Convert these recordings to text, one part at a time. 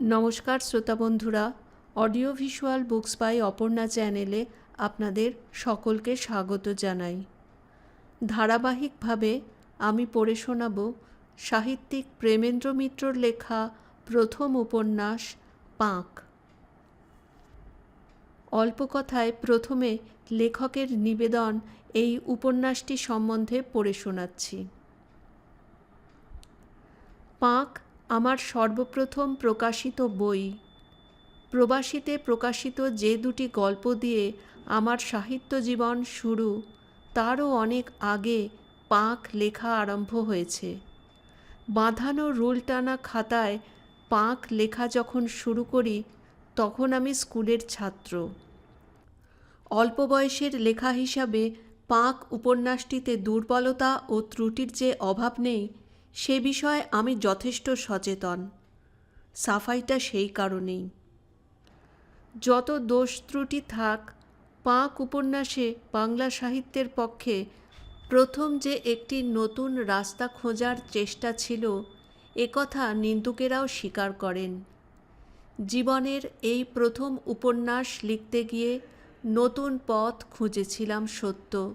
নমস্কার শ্রোতা বন্ধুরা, audio visual books by Aparna চ্যানেলে আপনাদের সকলকে স্বাগত জানাই। ধারাবাহিকভাবে আমি পড়ে শোনাব সাহিত্যিক প্রেমেন্দ্র মিত্রর লেখা প্রথম উপন্যাস, পাঁক। অল্প কথায় প্রথমে লেখকের নিবেদন এই উপন্যাসটি সম্বন্ধে পড়ে শোনাচ্ছি। পাঁক আমার সর্বপ্রথম প্রকাশিত বই। প্রবাসীতে প্রকাশিত যে দুটি গল্প দিয়ে আমার সাহিত্য জীবন শুরু, তারও অনেক আগে পাঁক লেখা আরম্ভ হয়েছে। বাঁধানো রুল টানা খাতায় পাঁক লেখা যখন শুরু করি, তখন আমি স্কুলের ছাত্র। অল্প বয়সের লেখা হিসাবে পাঁক উপন্যাসটিতে দুর্বলতা ও ত্রুটির যে অভাব নেই সে বিষয়ে আমি যথেষ্ট সচেতন। সাফাইটা সেই কারণেই। যত দোষ ত্রুটি থাক, পাঁক উপন্যাসে বাংলা সাহিত্যের পক্ষে প্রথম যে একটি নতুন রাস্তা খোঁজার চেষ্টা ছিল একথা নিন্দুকেরাও স্বীকার করেন। জীবনের এই প্রথম উপন্যাস লিখতে গিয়ে নতুন পথ খুঁজেছিলাম সত্য।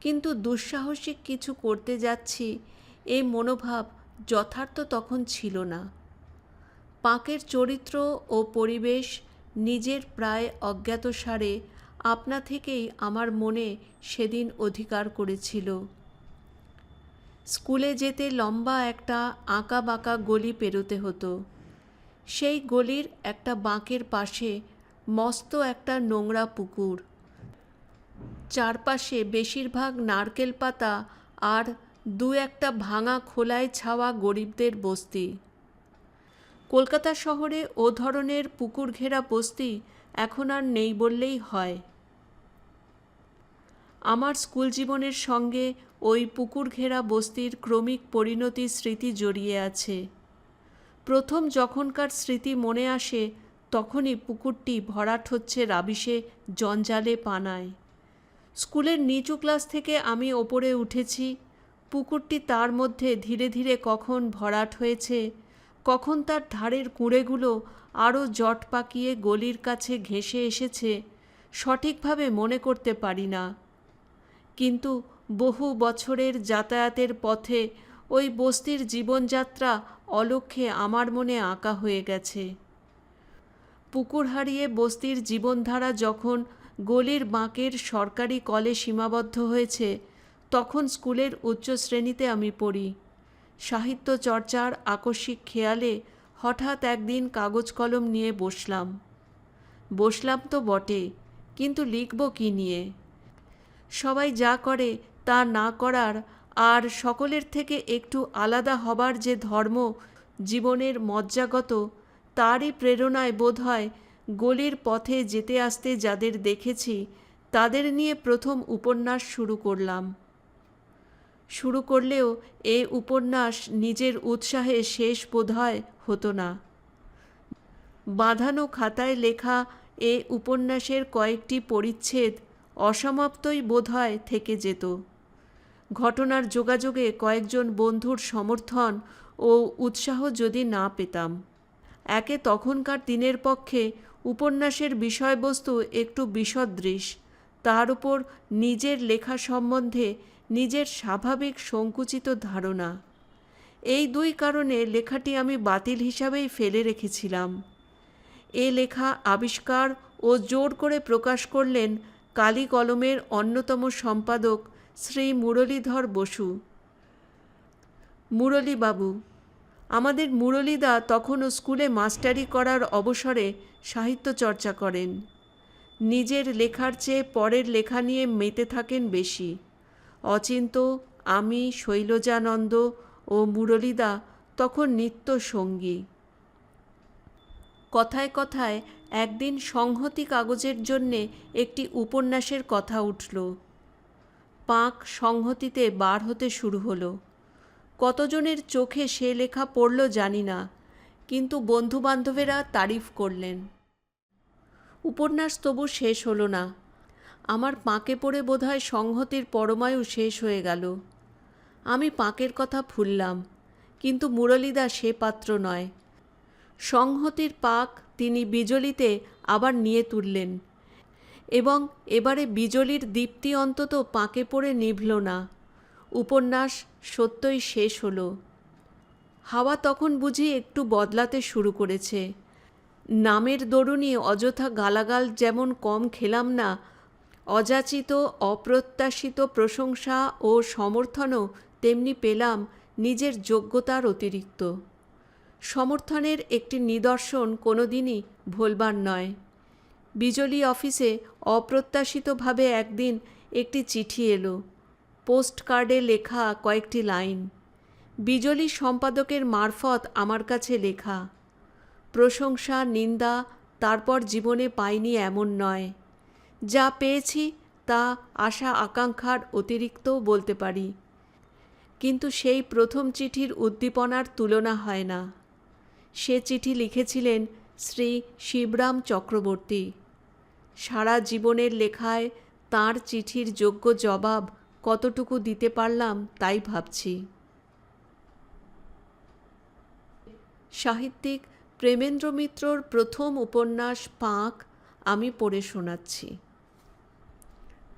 কিন্তু দুঃসাহসিক কিছু করতে যাচ্ছি এই মনোভাব যথার্থ তখন ছিল না। পাঁকের চরিত্র ও পরিবেশ নিজের প্রায় অজ্ঞাতসারে আপনা থেকেই আমার মনে সেদিন অধিকার করেছিল। স্কুলে যেতে লম্বা একটা আঁকা বাঁকা গলি পেরোতে হতো। সেই গলির একটা বাঁকের পাশে মস্ত একটা নোংরা পুকুর। চারপাশে বেশিরভাগ নারকেল পাতা আর দু একটা ভাঙা খোলায় ছাওয়া গরিবদের বস্তি। কলকাতা শহরে ও ধরনের পুকুর ঘেরা বস্তি এখন আর নেই বললেই হয়। আমার স্কুল জীবনের সঙ্গে ওই পুকুর ঘেরা বস্তির ক্রমিক পরিণতি স্মৃতি জড়িয়ে আছে। প্রথম যখনকার স্মৃতি মনে আসে, তখনই পুকুরটি ভরাট হচ্ছে রাবিশে, জঞ্জালে পানায়। স্কুলের নিচু ক্লাস থেকে আমি ওপরে উঠেছি পুকুরটি তার মধ্যে ধীরে ধীরে কখন ভরাট হয়েছে, কখন তার ধারের কুঁড়েগুলো আরও জট পাকিয়ে গলির কাছে ঘেঁষে এসেছে, সঠিকভাবে মনে করতে পারি না। কিন্তু বহু বছরের যাতায়াতের পথে ওই বস্তির জীবনযাত্রা অলক্ষ্যে আমার মনে আঁকা হয়ে গেছে। পুকুর হারিয়ে বস্তির জীবনধারা যখন গলির বাঁকের সরকারি কলে সীমাবদ্ধ হয়েছে তখন স্কুলের উচ্চ শ্রেণীতে আমি পড়ি। সাহিত্য চর্চার আকস্মিক খেয়ালে হঠাৎ একদিন কাগজ কলম নিয়ে বসলাম। বসলাম তো বটে, কিন্তু লিখব কি নিয়ে? সবাই যা করে তা না করার আর সকলের থেকে একটু আলাদা হবার যে ধর্ম জীবনের মজ্জাগত, তারই প্রেরণায় বোধ হয় গলির পথে যেতে আসতে যাদের দেখেছি, তাদের নিয়ে প্রথম উপন্যাস শুরু করলাম। শুরু করলেও এ উপন্যাস নিজের উৎসাহে শেষ বোধহয় হতো না। বাঁধানো খাতায় লেখা এ উপন্যাসের কয়েকটি পরিচ্ছেদ অসমাপ্তই বোধহয় থেকে যেত। ঘটনার যোগাযোগে কয়েকজন বন্ধুর সমর্থন ও উৎসাহ যদি না পেতাম, একে তখনকার দিনের পক্ষে উপন্যাসের বিষয়বস্তু একটু বিসদৃশ, তার উপর নিজের লেখা সম্বন্ধে নিজের স্বাভাবিক সংকুচিত ধারণা। এই দুই কারণে লেখাটি আমি বাতিল হিসাবেই ফেলে রেখেছিলাম। এ লেখা আবিষ্কার ও জোর করে প্রকাশ করলেন কালী কলমের অন্যতম সম্পাদক শ্রী মুরলীধর বসু। মুরলীবাবু, আমাদের মুরলীদা তখনও স্কুলে মাস্টারি করার অবসরে সাহিত্য চর্চা করেন। নিজের লেখার চেয়ে পরের লেখা নিয়ে মেতে থাকেন বেশি। অচিন্ত, আমি শৈলজানন্দ ও মুরলীদা, তখন নিত্য সঙ্গী কথায় কথায় একদিন সংহতি কাগজের জন্যে একটি উপন্যাসের কথা উঠল। পাঁক সংহতিতে বার হতে শুরু হলো। কতজনের চোখে সে লেখা পড়ল জানি না, কিন্তু বন্ধুবান্ধবেরা তারিফ করলেন। উপন্যাস তবু শেষ হলো না। আমার পাঁকে পড়ে বোধহয় সংহতির পরমায়ু শেষ হয়ে গেল। আমি পাঁকের কথা ফুললাম কিন্তু মুরলীদা সে পাত্র নয়। সংহতির পাক তিনি বিজলিতে আবার নিয়ে তুললেন এবং এবারে বিজলির দীপ্তি অন্তত পাঁকে পড়ে নিভল না। উপন্যাস সত্যই শেষ হলো। হাওয়া তখন বুঝি একটু বদলাতে শুরু করেছে। নামের দরুনি অযথা গালাগাল যেমন কম খেলাম না অযাচিত, অপ্রত্যাশিত প্রশংসা ও সমর্থনও তেমনি পেলাম নিজের যোগ্যতার অতিরিক্ত। সমর্থনের একটি নিদর্শন কোনোদিনই ভোলবার নয়। বিজলি অফিসে অপ্রত্যাশিতভাবে একদিন একটি চিঠি এলো। পোস্ট কার্ডে লেখা কয়েকটি লাইন। বিজলি সম্পাদকের মারফত আমার কাছে লেখা, প্রশংসা, নিন্দা, তারপর জীবনে পাইনি এমন নয়। যা পেয়েছি তা আশা আকাঙ্ক্ষার অতিরিক্তও বলতে পারি। কিন্তু সেই প্রথম চিঠির উদ্দীপনার তুলনা হয় না। সে চিঠি লিখেছিলেন শ্রী শিবরাম চক্রবর্তী। সারা জীবনের লেখায় তার চিঠির যোগ্য জবাব কতটুকু দিতে পারলাম তাই ভাবছি। সাহিত্যিক প্রেমেন্দ্র মিত্রর প্রথম উপন্যাস পাঁক আমি পড়ে শোনাচ্ছি।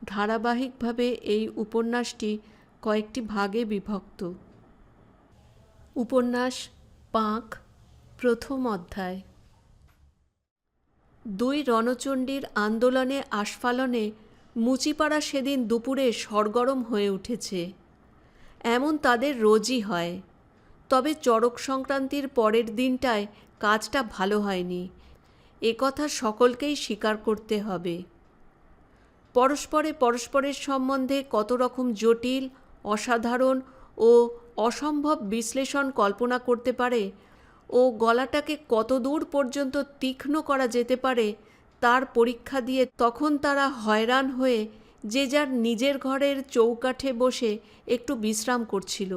ধারাবাহিকভাবে এই উপন্যাসটি কয়েকটি ভাগে বিভক্ত। উপন্যাস পাঁক, প্রথম অধ্যায়। দুই রণচণ্ডীর আন্দোলনে আস্ফালনে মুচিপাড়া সেদিন দুপুরে সরগরম হয়ে উঠেছে। এমন তাদের রোজই হয়। তবে চড়ক সংক্রান্তির পরের দিনটায় কাজটা ভালো হয়নি। এ কথা সকলকেই স্বীকার করতে হবে। পরস্পরে পরস্পরের সম্বন্ধে কত রকম জটিল, অসাধারণ ও অসম্ভব বিশ্লেষণ কল্পনা করতে পারে ও গলাটাকে কত দূর পর্যন্ত তীক্ষ্ণ করা যেতে পারে তার পরীক্ষা দিয়ে তখন তারা হয়রান হয়ে যে যার নিজের ঘরের চৌকাঠে বসে একটু বিশ্রাম করছিল।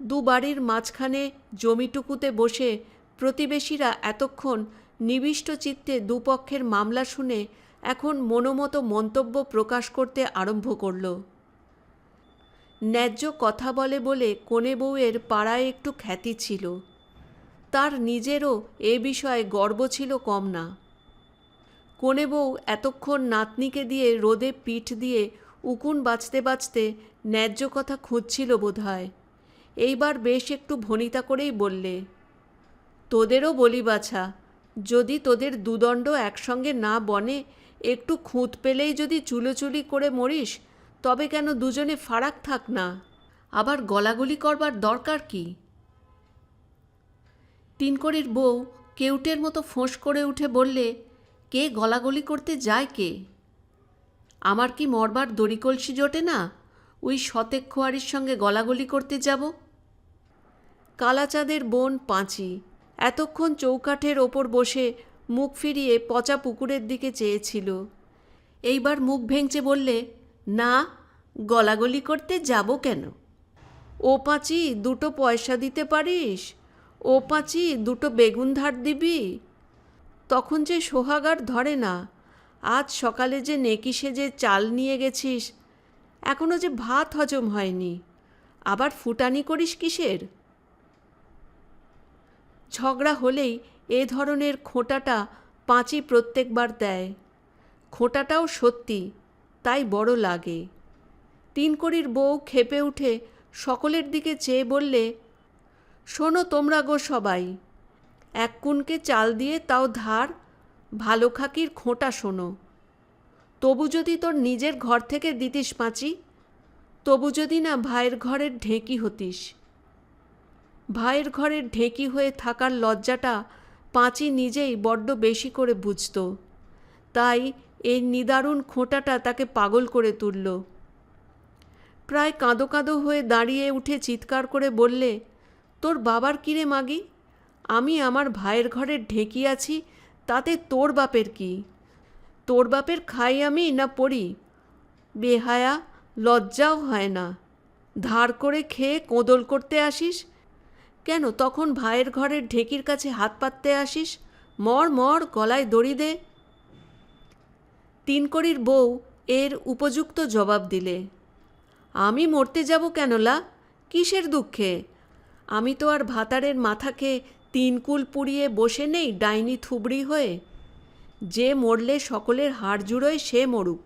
দু বাড়ির মাঝখানে জমিটুকুতে বসে প্রতিবেশীরা এতক্ষণ নিবিষ্ট চিত্তে দুপক্ষের মামলা শুনে এখন মনোমতো মন্তব্য প্রকাশ করতে আরম্ভ করল। ন্যায্য কথা বলে বলে কনে বউয়ের পাড়ায় একটু খ্যাতি ছিল। তার নিজেরও এ বিষয়ে গর্ব ছিল কম না। কনে বউ এতক্ষণ নাতনিকে দিয়ে রোদে পিঠ দিয়ে উকুন বাঁচতে বাঁচতে ন্যায্য কথা খুঁজছিল বোধ হয় এইবার বেশ একটু ভনিতা করেই বললে, তোদেরও বলি বাছা, যদি তোদের দুদণ্ড একসঙ্গে না বনে একটু খুঁত পেলেই যদি চুলোচুলি করে মরিস, তবে কেন দুজনে ফারাক থাক না? আবার গলাগলি করবার দরকার কি? তিনকড়ির বউ কেউটের মতো ফোঁস করে উঠে বললে, কে গলাগলি করতে যায় কে? আমার কি মরবার দড়িকলসি জোটে না? ওই শতেক খোয়ারির সঙ্গে গলাগলি করতে যাব? কালাচাঁদের বোন পাঁচি এতক্ষণ চৌকাঠের ওপর বসে মুখ ফিরিয়ে পচা পুকুরের দিকে চেয়েছিল। এইবার মুখ ভেঙচে বললে, না, গলাগলি করতে যাব কেন? ও পাঁচি, দুটো পয়সা দিতে পারিস? ও পাঁচি, দুটো বেগুন ধার দিবি? তখন যে সোহাগার ধরে না, আজ সকালে যে নেকি সেজে চাল নিয়ে গেছিস এখনও যে ভাত হজম হয়নি, আবার ফুটানি করিস কিসের? ঝগড়া হলেই এ ধরনের খোঁটাটা পাঁচি প্রত্যেকবার দেয়। খোঁটাটাও সত্যি, তাই বড় লাগে। তিনকড়ির বউ খেপে উঠে সকলের দিকে চেয়ে বললে, শোনো তোমরা গো সবাই, এক কুনকে চাল দিয়ে তাও ধার, ভালো খাকির খোঁটা শোনো। তবু যদি তোর নিজের ঘর থেকে দিতিস পাঁচি, তবু যদি না ভাইয়ের ঘরের ঢেঁকি হতিস। ভাইয়ের ঘরের ঢেঁকি হয়ে থাকার লজ্জাটা পাঁচি নিজেই বড্ড বেশি করে বুঝত। তাই এই নিদারুণ খোঁটাটা তাকে পাগল করে তুলল। প্রায় কাঁদো কাঁদো হয়ে দাঁড়িয়ে উঠে চিৎকার করে বললে, তোর বাবার কিরে মাগি? আমি আমার ভাইয়ের ঘরে ঢেঁকি আছি, তাতে তোর বাপের কি? তোর বাপের খাই আমি না পড়ি? বেহায়া, লজ্জাও হয় না। ধার করে খেয়ে কোঁদল করতে আসিস? কেন তখন ভাইয়ের ঘরের ঢেকির কাছে হাত পাততে আসিস? মর মর, গলায় দড়ি দে। তিনকড়ির বউ এর উপযুক্ত জবাব দিলে, আমি মরতে যাব কেনলা কিসের দুঃখে? আমি তো আর ভাতারের মাথাকে তিনকুল পুড়িয়ে বসে নেই ডাইনি থুবড়ি হয়ে। যে মরলে সকলের হাড় জুড়োয় সে মরুক।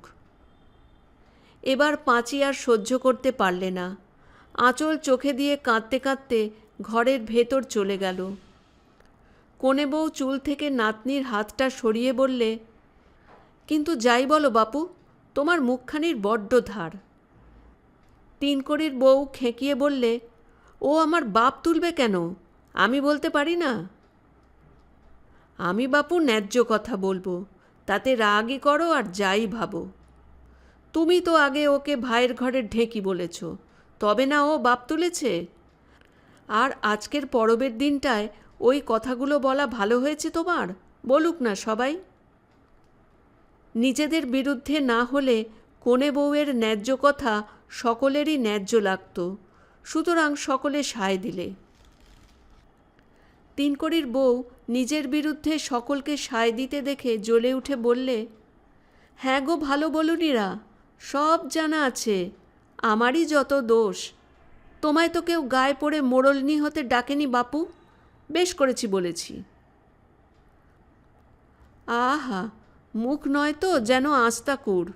এবার পাঁচি আর সহ্য করতে পারলে না। আঁচল চোখে দিয়ে কাঁদতে কাঁদতে ঘরের ভেতর চলে গেল। কোনে বউ চুল থেকে নাতনির হাতটা সরিয়ে বললে, কিন্তু যাই বলো বাপু, তোমার মুখখানির বড্ড ধার। তিনকড়ির বউ খেঁকিয়ে বললে, ও আমার বাপ তুলবে কেন? আমি বলতে পারি না? আমি বাপু ন্যায্য কথা বলব, তাতে রাগই করো আর যাই ভাবো। তুমি তো আগে ওকে ভাইয়ের ঘরে ঢেঁকি বলেছ, তবে না ও বাপ তুলেছে? আর আজকের পরবের দিনটায় ওই কথাগুলো বলা ভালো হয়েছে তোমার? বলুক না সবাই। নিজেদের বিরুদ্ধে না হলে কোনে বউয়ের ন্যায্য কথা সকলেরই ন্যায্য লাগত, সুতরাং সকলে সায় দিলে। তিনকড়ির বউ নিজের বিরুদ্ধে সকলকে সায় দিতে দেখে জ্বলে উঠে বললে হ্যাঁ গো ভালো বলুনিরা, সব জানা আছে, আমারই যত দোষ তোমায় তো কেউ গায়ে পড়ে মোড়লনি হতে ডাকেনি বাপু। বেশ করেছি বলেছি। আহা, মুখ নয় তো যেন আস্তাকুর।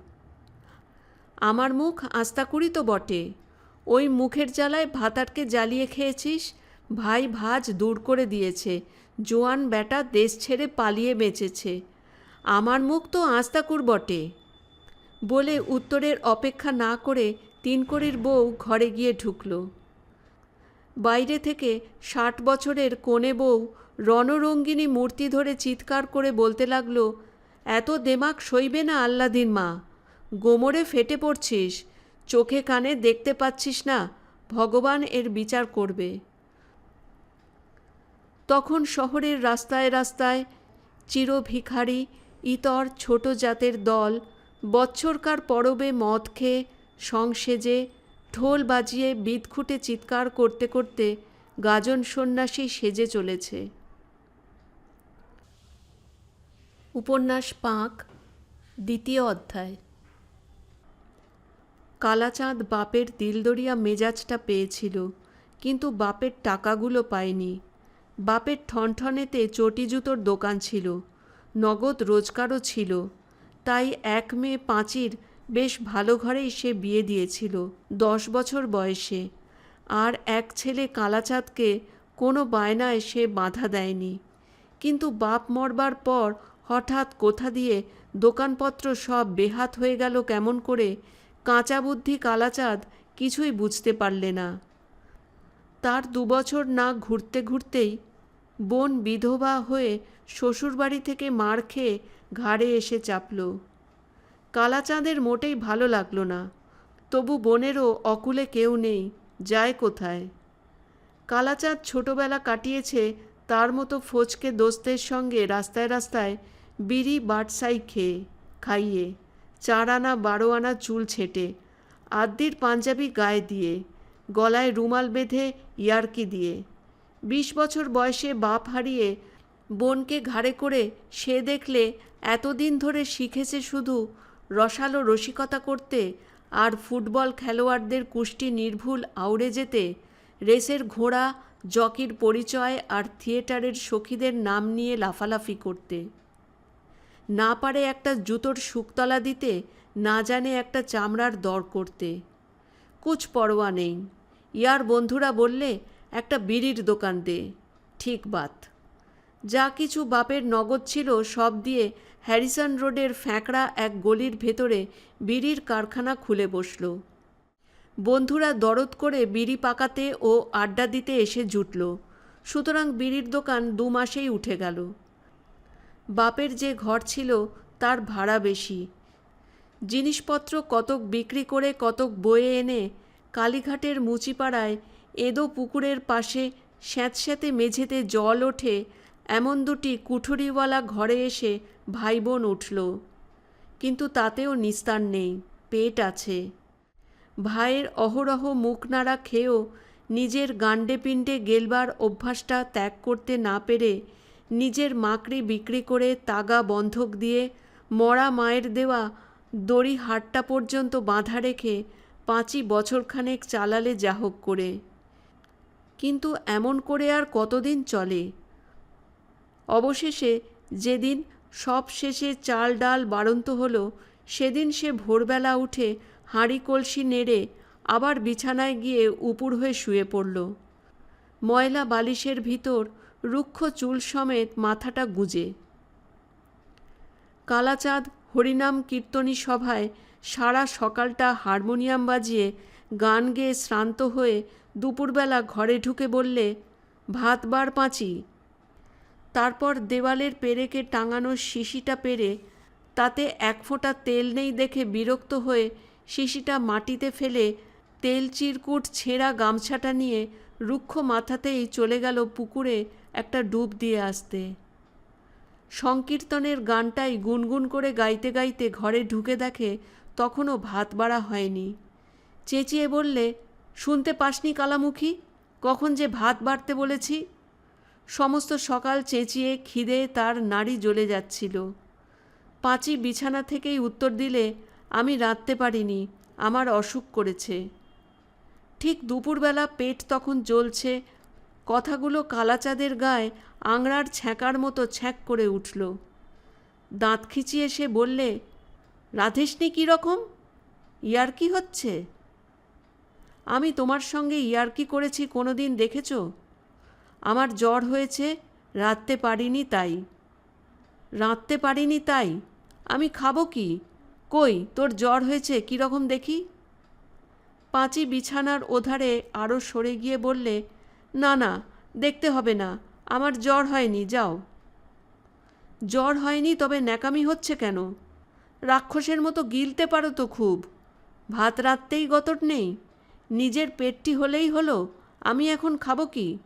আমার মুখ আস্তাকুরই তো বটে। ওই মুখের জ্বালায় ভাতারকে জ্বালিয়ে খেয়েছিস, ভাই ভাজ দূর করে দিয়েছে, জোয়ান বেটা দেশ ছেড়ে পালিয়ে বেঁচেছে। আমার মুখ তো আস্তাকুর বটে। বলে উত্তরের অপেক্ষা না করে তিনকড়ির বউ ঘরে গিয়ে ঢুকল। বাইরে থেকে ষাট বছরের কোণে বউ রণরঙ্গিনী মূর্তি ধরে চিৎকার করে বলতে লাগল, এত দেমাক সইবে না আল্লাদিন মা। গোমরে ফেটে পড়ছিস, চোখে কানে দেখতে পাচ্ছিস না, ভগবান এর বিচার করবে তখন শহরের রাস্তায় রাস্তায় চির ভিখারি ইতর ছোট জাতের দল বৎসরকার পরবে মদ খেয়ে, সংসেজে ঢোল বাজিয়ে বিদঘুটে চিৎকার করতে করতে গাজন সন্ন্যাসী সেজে চলেছে। উপন্যাস পাঁক, দ্বিতীয় অধ্যায়। কালাচাঁদ বাপের দিলদরিয়া মেজাজটা পেয়েছিল, কিন্তু বাপের টাকাগুলো পায়নি। বাপের ঠনঠনেতে চটি জুতোর দোকান ছিল, নগদ রোজগারও ছিল, তাই এক মেয়ে পাঁচির বেশ ভালো ঘরেই সে বিয়ে দিয়েছিল, দশ বছর বয়সে। আর এক ছেলে কালাচাঁদকে কোনো বায়নায় সে বাধা দেয়নি। কিন্তু বাপ মরবার পর হঠাৎ কোথা দিয়ে দোকানপত্র সব বেহাত হয়ে গেল কেমন করে কাঁচা বুদ্ধি কালাচাঁদ কিছুই বুঝতে পারলে না। তার দুবছর না ঘুরতে ঘুরতেই বোন বিধবা হয়ে শ্বশুরবাড়ি থেকে মার খেয়ে ঘাড়ে এসে চাপল। কালাচাঁদের মোটেই ভালো লাগল না। তবু বোনেরও অকুলে কেউ নেই, যায় কোথায়? কালাচাঁদ ছোটবেলা কাটিয়েছে তার মতো ফোচকে দোস্তের সঙ্গে রাস্তায় রাস্তায় বিড়ি বাটসাই খেয়ে, খাইয়ে চার আনা বারো আনা চুল ছেটে আদ্যির পাঞ্জাবি গায়ে দিয়ে, গলায় রুমাল বেঁধে ইয়ার্কি দিয়ে। বিশ বছর বয়সে বাপ হারিয়ে বোনকে ঘাড়ে করে সে দেখলে এতদিন ধরে শিখেছে শুধু রসালো রসিকতা করতে আর ফুটবল খেলোয়াড়দের কুষ্টি নির্ভুল আউড়ে যেতে, রেসের ঘোড়া, জকির পরিচয় আর থিয়েটারের সখীদের নাম নিয়ে লাফালাফি করতে। না পারে একটা জুতোর শুকতলা দিতে, না জানে একটা চামড়ার দর করতে। কুচ পরোয়া নেই। ইয়ার বন্ধুরা বললে, একটা বিড়ির দোকান দে। ঠিক বাত। যা কিছু বাপের নগদ ছিল সব দিয়ে হ্যারিসন রোডের ফ্যাঁকড়া এক গলির ভেতরে বিড়ির কারখানা খুলে বসল। বন্ধুরা দরদ করে বিড়ি পাকাতে ও আড্ডা দিতে এসে জুটল। সুতরাং বিড়ির দোকান দু মাসেই উঠে গেল। বাপের যে ঘর ছিল তার ভাড়া বেশি। জিনিসপত্র কতক বিক্রি করে কতক বয়ে এনে কালীঘাটের মুচিপাড়ায় এদো পুকুরের পাশে স্যাঁতস্যাঁতে মেঝেতে জল ওঠে এমন দুটি কুঠুরিওয়ালা ঘরে এসে ভাই বোন উঠল। কিন্তু তাতেও নিস্তার নেই, পেট আছে। ভাইয়ের অহরহ মুখ নাড়া খেয়েও নিজের গান্ডে পিণ্ডে গেলবার অভ্যাসটা ত্যাগ করতে না পেরে নিজের মাকড়ি বিক্রি করে তাগা বন্ধক দিয়ে মরা মায়ের দেওয়া দড়ি হাটটা পর্যন্ত বাঁধা রেখে পাঁচই বছরখানেক চালালে যাহোক করে। কিন্তু এমন করে আর কতদিন চলে? অবশেষে যেদিন সব শেষে চাল ডাল বাড়ন্ত হলো, সেদিন সে ভোরবেলা উঠে হাঁড়ি কলসি নেড়ে আবার বিছানায় গিয়ে উপুর হয়ে শুয়ে পড়ল। ময়লা বালিশের ভিতর রুক্ষ চুল সমেত মাথাটা গুজে। কালাচাঁদ হরিনাম কীর্তনী সভায় সারা সকালটা হারমোনিয়াম বাজিয়ে গান গেয়ে শ্রান্ত হয়ে দুপুরবেলা ঘরে ঢুকে বললে, ভাত বার পাঁচি। তারপর দেওয়ালের পেরেকে টাঙানো শিশিটা পেরে তাতে এক ফোঁটা তেল নেই দেখে বিরক্ত হয়ে শিশিটা মাটিতে ফেলে তেল চিরকুট ছেঁড়া গামছাটা নিয়ে রুক্ষ মাথাতেই চলে গেল পুকুরে একটা ডুব দিয়ে আসতে। সংকীর্তনের গানটাই গুনগুন করে গাইতে গাইতে ঘরে ঢুকে দেখে তখনও ভাত বাড়া হয়নি। চেঁচিয়ে বললে, শুনতে পাসনি কালামুখী? কখন যে ভাত বাড়তে বলেছি? সমস্ত সকাল চেঁচিয়ে খিদে তার নাড়ি জ্বলে যাচ্ছিল। পাঁচি বিছানা থেকেই উত্তর দিলে, আমি রাঁধতে পারিনি, আমার অসুখ করেছে। ঠিক দুপুরবেলা পেট তখন জ্বলছে, কথাগুলো কালাচাঁদের গায়ে আংড়ার ছ্যাঁকার মতো ছ্যাঁক করে উঠল। দাঁত খিচিয়ে সে বললে রাধেশনি কী কীরকম ইয়ার্কি হচ্ছে? আমি তোমার সঙ্গে ইয়ার্কি করেছি কোনো দিন দেখেছ? আমার জ্বর হয়েছে, রাঁধতে পারিনি তাই। রাঁধতে পারিনি তাই? আমি খাব কি? কই, তোর জ্বর হয়েছে কীরকম দেখি? পাঁচি বিছানার ওধারে আরও সরে গিয়ে বললে, না না, দেখতে হবে না, আমার জ্বর হয়নি, যাও। জ্বর হয়নি, তবে ন্যাকামি হচ্ছে কেন? রাক্ষসের মতো গিলতে পারো তো খুব। ভাত রাত্রেই গতট নেই। নিজের পেটটি হলেই হলো, আমি এখন খাব কি?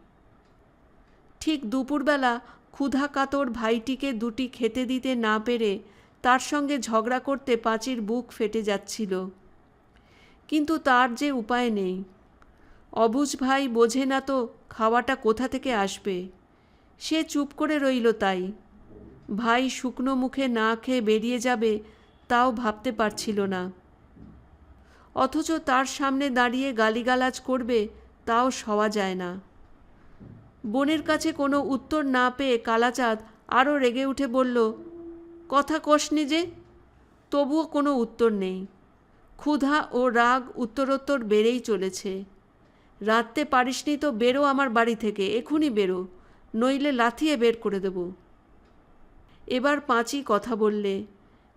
ঠিক দুপুরবেলা ক্ষুধা কাতর ভাইটিকে দুটি খেতে দিতে না পেরে তার সঙ্গে ঝগড়া করতে পাঁচির বুক ফেটে যাচ্ছিল। কিন্তু তার যে উপায় নেই। অবুঝ ভাই বোঝে না তো খাওয়াটা কোথা থেকে আসবে। সে চুপ করে রইল তাই। ভাই শুকনো মুখে না খেয়ে বেরিয়ে যাবে তাও ভাবতে পারছিল না। অথচ তার সামনে দাঁড়িয়ে গালিগালাজ করবে তাও সওয়া যায় না। বোনের কাছে কোনো উত্তর না পেয়ে কালাচাঁদ আরও রেগে উঠে বলল, কথা কষনি যে, তবুও কোনো উত্তর নেই। ক্ষুধা ও রাগ উত্তরোত্তর বেড়েই চলেছে। রাত্রে পারিসনি তো বেরো আমার বাড়ি থেকে, এখুনি বেরো, নইলে লাথিয়ে বের করে দেব। এবার পাঁচই কথা বললে,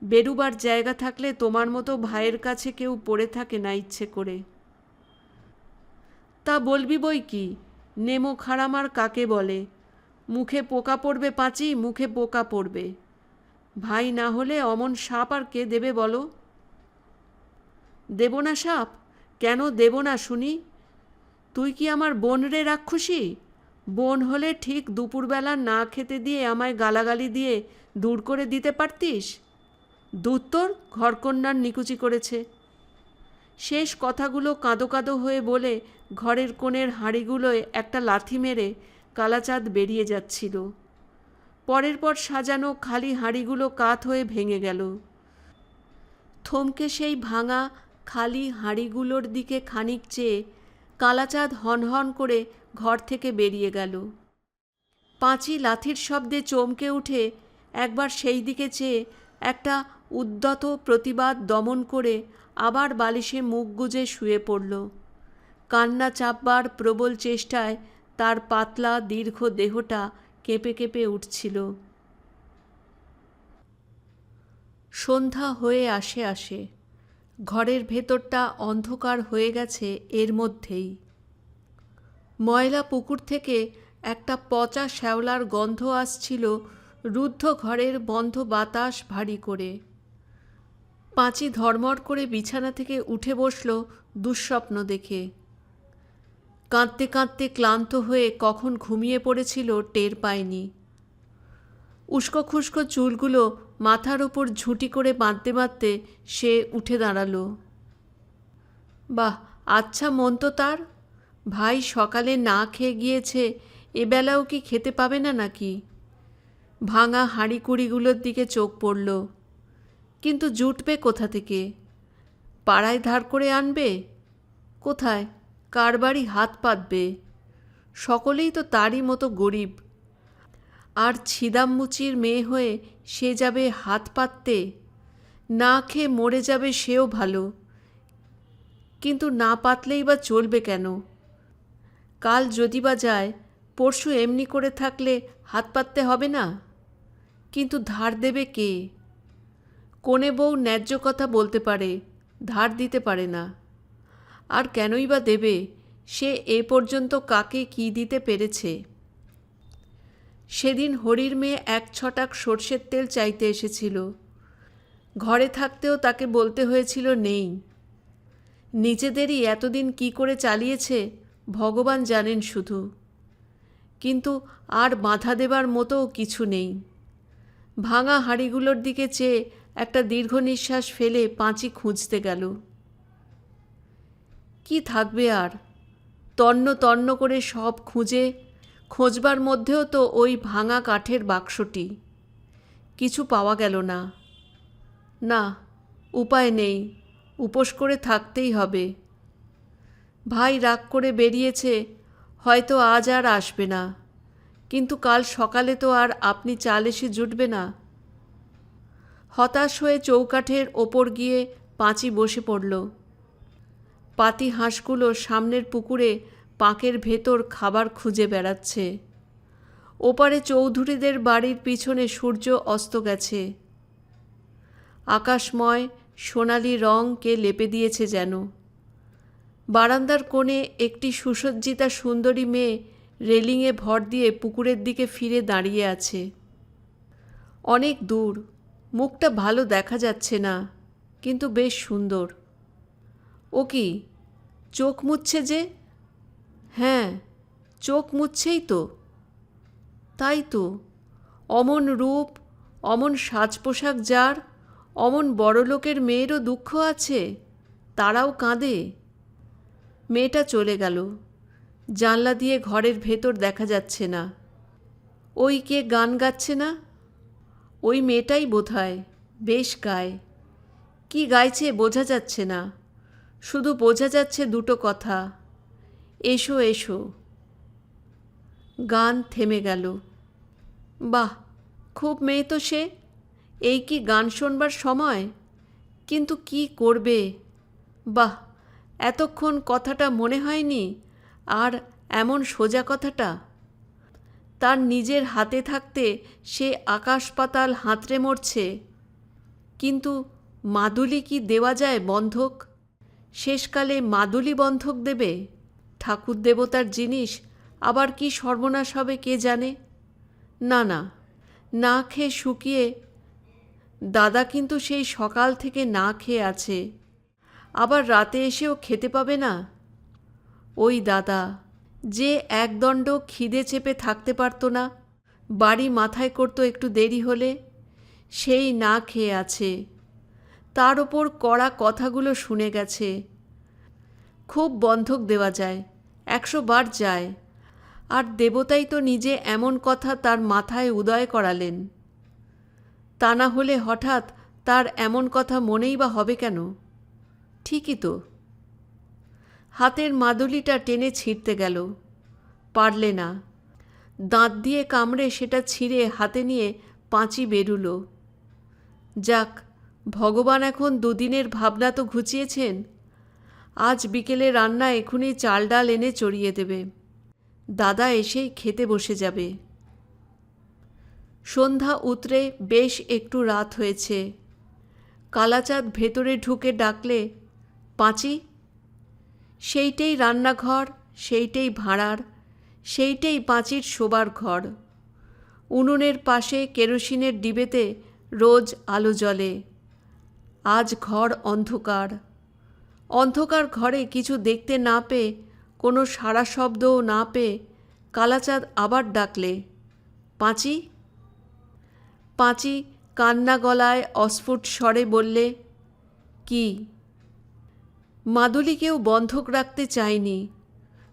বেরুবার জায়গা থাকলে তোমার মতো ভাইয়ের কাছে কেউ পড়ে থাকে না ইচ্ছে করে। তা বলবি বই কি? নেমো খাড়ামার কাকে বলে? মুখে পোকা পড়বে পাঁচি, মুখে পোকা পড়বে। ভাই না হলে অমন সাপ আর কে দেবে বলো? দেব না সাপ? কেন দেব না শুনি? তুই কি আমার বোন রে রাক্ষসী? বোন হলে ঠিক দুপুরবেলা না খেতে দিয়ে আমায় গালাগালি দিয়ে দূর করে দিতে পারতিস? দুত্তর ঘরকন্যার নিকুচি করেছে। শেষ কথাগুলো কাঁদো কাঁদো হয়ে বলে ঘরের কোণের হাঁড়িগুলোয় একটা লাথি মেরে কালাচাঁদ বেরিয়ে যাচ্ছিল। পরের পর সাজানো খালি হাঁড়িগুলো কাত হয়ে ভেঙে গেল। থমকে সেই ভাঙা খালি হাঁড়িগুলোর দিকে খানিক চেয়ে কালাচাঁদ হনহন করে ঘর থেকে বেরিয়ে গেল। পাঁচি লাথির শব্দে চমকে উঠে একবার সেই দিকে চেয়ে একটা উদ্যত প্রতিবাদ দমন করে আবার বালিশে মুখ গুজে শুয়ে পড়ল। কান্না চাপবার প্রবল চেষ্টায় তার পাতলা দীর্ঘ দেহটা কেঁপে কেঁপে উঠছিল। সন্ধ্যা হয়ে আসে আসে। ঘরের ভেতরটা অন্ধকার হয়ে গেছে এর মধ্যেই। ময়লা পুকুর থেকে একটা পচা শ্যাওলার গন্ধ আসছিল রুদ্ধ ঘরের বন্ধ বাতাস ভারী করে। পাঁচি ধর্মর করে বিছানা থেকে উঠে বসল দুঃস্বপ্ন দেখে। কাঁদতে কাঁদতে ক্লান্ত হয়ে কখন ঘুমিয়ে পড়েছিল টের পায়নি। উস্কো খুস্কো চুলগুলো মাথার ওপর ঝুঁটি করে বাঁধতে বাঁধতে সে উঠে দাঁড়াল। বাহ আচ্ছা মন তো তার। ভাই সকালে না খেয়ে গিয়েছে এবেলাও কি খেতে পাবে না নাকি? ভাঙা হাঁড়ি কুড়িগুলোর দিকে চোখ পড়ল। কিন্তু জুটবে কোথা থেকে? পাড়ায় ধার করে আনবে? কোথায়? কার বাড়ি হাত পাতবে? সকলেই তো তারই মতো গরিব। আর ছিদামমুচির মেয়ে হয়ে সে যাবে হাত পাততে? না খেয়ে মরে যাবে সেও ভালো। কিন্তু না পাতলেই বা চলবে কেন? কাল যদি বা যায়, পরশু এমনি করে থাকলে হাত পাততে হবে না? কিন্তু ধার দেবে কে? কোনে বউ ন্যায্য কথা বলতে পারে, ধার দিতে পারে না। আর কেনই বা দেবে, সে এ পর্যন্ত কাকে কি দিতে পেরেছে? সেদিন হরির মেয়ে এক ছটাক সর্ষের তেল চাইতে এসেছিল। ঘরে থাকতেও তাকে বলতে হয়েছিল নেই। নিজেদেরই এতদিন কি করে চালিয়েছে, ভগবান জানেন শুধু। কিন্তু আর বাধা দেবার মতোও কিছু নেই। ভাঙা হাঁড়িগুলোর দিকে চেয়ে একটা দীর্ঘ নিঃশ্বাস ফেলে পাঁচি খুঁজতে গেল। কি থাকবে আর? তন্ন তন্ন করে সব খুঁজে, খোঁজবার মধ্যেও তো ওই ভাঙা কাঠের বাক্সটি। কিছু পাওয়া গেল না। না, উপায় নেই, উপোস করে থাকতেই হবে। ভাই রাগ করে বেরিয়েছে, হয়তো আজ আর আসবে না। কিন্তু কাল সকালে তো আর আপনি চাল এসে জুটবে না। হতাশ হয়ে চৌকাঠের ওপর গিয়ে পাঁচি বসে পড়ল। পাতি হাঁসগুলো সামনের পুকুরে পাঁকের ভেতর খাবার খুঁজে বেড়াচ্ছে। ওপারে চৌধুরীদের বাড়ির পিছনে সূর্য অস্ত গেছে। আকাশময়, সোনালি রঙকে লেপে দিয়েছে যেন। বারান্দার কোণে একটি সুসজ্জিতা সুন্দরী মেয়ে রেলিংয়ে ভর দিয়ে পুকুরের দিকে ফিরে দাঁড়িয়ে আছে। অনেক দূর। মুখটা ভালো দেখা যাচ্ছে না, কিন্তু বেশ সুন্দর। ও কি, চোখ মুচ্ছে যে? হ্যাঁ চোখ মুচ্ছেই তো। তাই তো। অমন রূপ, অমন সাজ পোশাক যার, অমন বড়লোকের মেয়েরও দুঃখ আছে, তারাও কাঁদে। মেয়েটা চলে গেল। জানলা দিয়ে ঘরের ভেতর দেখা যাচ্ছে না। ওই কে গান গাচ্ছে না? ওই মেয়েটাই বোধহয়। বেশ গায়। কি গাইছে বোঝা যাচ্ছে না। শুধু বোঝা যাচ্ছে দুটো কথা। এসো এসো। গান থেমে গেল। বাহ, খুব মেয়ে তো সে। এই কি গান শোনবার সময়? কিন্তু কি করবে? বাহ, এতক্ষণ কথাটা মনে হয়নি। আর এমন সোজা কথাটা? তার নিজের হাতে থাকতে সে আকাশ পাতাল হাতড়ে মরছে। কিন্তু মাদুলি কি দেওয়া যায় বন্ধক? শেষকালে মাদুলি বন্ধক দেবে? ঠাকুর দেবতার জিনিস আবার কি সর্বনাশ হবে কে জানে? না না না খেয়ে শুকিয়ে দাদা কিন্তু সেই সকাল থেকে না খেয়ে আছে। আবার রাতে এসেও খেতে পাবে না? ওই দাদা যে একদণ্ড খিদে চেপে থাকতে পারত না, বাড়ি মাথায় করতো একটু দেরি হলে, সেই না খেয়ে আছে। তার ওপর কড়া কথাগুলো শুনে গেছে। খুব বন্ধক দেওয়া যায়, একশো বার যায়। আর দেবতাই তো নিজে এমন কথা তার মাথায় উদয় করালেন। তা না হলে হঠাৎ তার এমন কথা মনেই বা হবে কেন? ঠিকই তো। হাতের মাদুলিটা টেনে ছিঁড়তে গেল। পারলে না। দাঁত দিয়ে কামড়ে সেটা ছিঁড়ে হাতে নিয়ে পাঁচি বেরুলো। যাক, ভগবান এখন দুদিনের ভাবনা তো ঘুচিয়েছেন। আজ বিকেলে রান্না এখুনি চাল ডাল এনে চড়িয়ে দেবে। দাদা এসেই খেতে বসে যাবে। সন্ধ্যা উতরে বেশ একটু রাত হয়েছে। কালাচাঁদ ভেতরে ঢুকে ডাকলে, পাঁচি সেইটেই রান্নাঘর, সেইটেই ভাঁড়ার, সেইটেই পাঁচির শোবার ঘর। উনুনের পাশে কেরোসিনের ডিবেতে রোজ আলো জ্বলে। আজ ঘর অন্ধকার। অন্ধকার ঘরে কিছু দেখতে না পেয়ে, কোনো সারা শব্দও না পেয়ে কালাচাঁদ আবার ডাকলে, পাঁচি? পাঁচি কান্না গলায় অস্ফুট স্বরে বললে, কি? মাদুলিকেও বন্ধক রাখতে চায়নি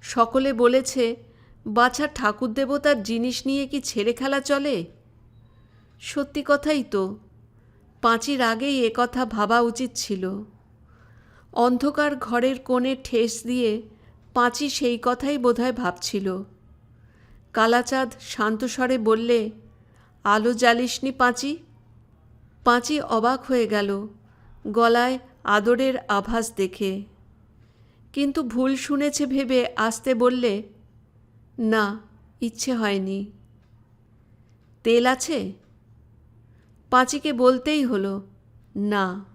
সকলে বলেছে, বাছা ঠাকুর দেবতার জিনিস নিয়ে কি ছেড়ে খেলা চলে? সত্যি কথাই তো, পাঁচির আগেই এ কথা ভাবা উচিত ছিল। অন্ধকার ঘরের কোণে ঠেস দিয়ে পাঁচি সেই কথাই বোধহয় ভাবছিল। কালাচাঁদ শান্তস্বরে বললে, আলো জ্বালিসনি পাঁচি? পাঁচি অবাক হয়ে গেল, গলায় আদরের আভাস দেখে। কিন্তু ভুল শুনেছে ভেবে আসতে বললে, না, ইচ্ছে হয়নি। তেল আছে? পাঁচিকে বলতেই হলো, না।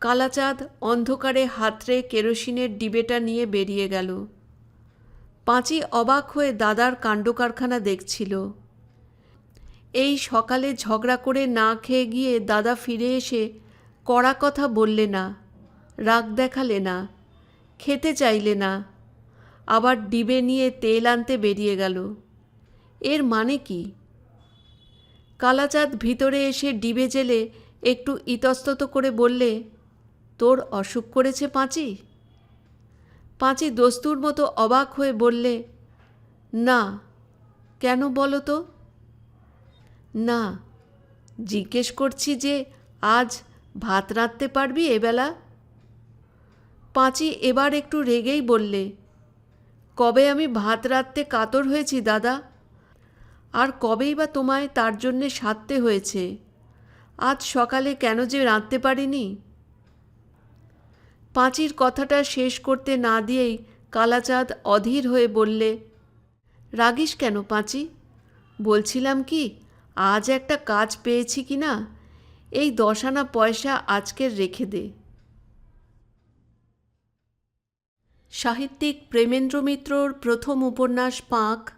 কালাচাঁদ অন্ধকারে হাতড়ে কেরোসিনের ডিবেটা নিয়ে বেরিয়ে গেল। পাঁচি অবাক হয়ে দাদার কাণ্ডকারখানা দেখছিল। এই সকালে ঝগড়া করে না খেয়ে গিয়ে দাদা ফিরে এসে কড়া কথা বললে না, রাগ দেখালে না, খেতে চাইলে না, আবার ডিবে নিয়ে তেল আনতে বেরিয়ে গেল। এর মানে কি? কালাচাঁদ ভিতরে এসে ডিবে জেলে একটু ইতস্তত করে বললে, তোর অসুখ করেছে পাঁচি? পাঁচি দস্তুর মতো অবাক হয়ে বললে, না, কেন বলো তো? না, জিজ্ঞেস করছি যে আজ ভাত রাঁধতে পারবি এবেলা? পাঁচি এবার একটু রেগেই বললে, কবে আমি ভাত রাঁধতে কাতর হয়েছি, দাদা? আর কবেই বা তোমায় তার জন্যে সাধতে হয়েছে? আজ সকালে কেন যে রাঁধতে পারিনি? পাঁচির কথাটা শেষ করতে না দিয়েই কালাচাঁদ অধীর হয়ে বললে, রাগিস কেন পাঁচি? বলছিলাম কি, আজ একটা কাজ পেয়েছি কি না? এই দশানা পয়সা আজকের রেখে দে। সাহিত্যিক প্রেমেন্দ্র মিত্রর প্রথম উপন্যাস পাঁক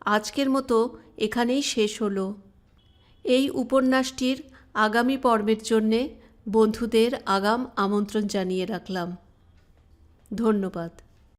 আজকের মতো এখানেই শেষ হলো। এই উপন্যাসটির আগামী পর্বের জন্যে বন্ধুদের আগাম আমন্ত্রণ জানিয়ে রাখলাম। ধন্যবাদ।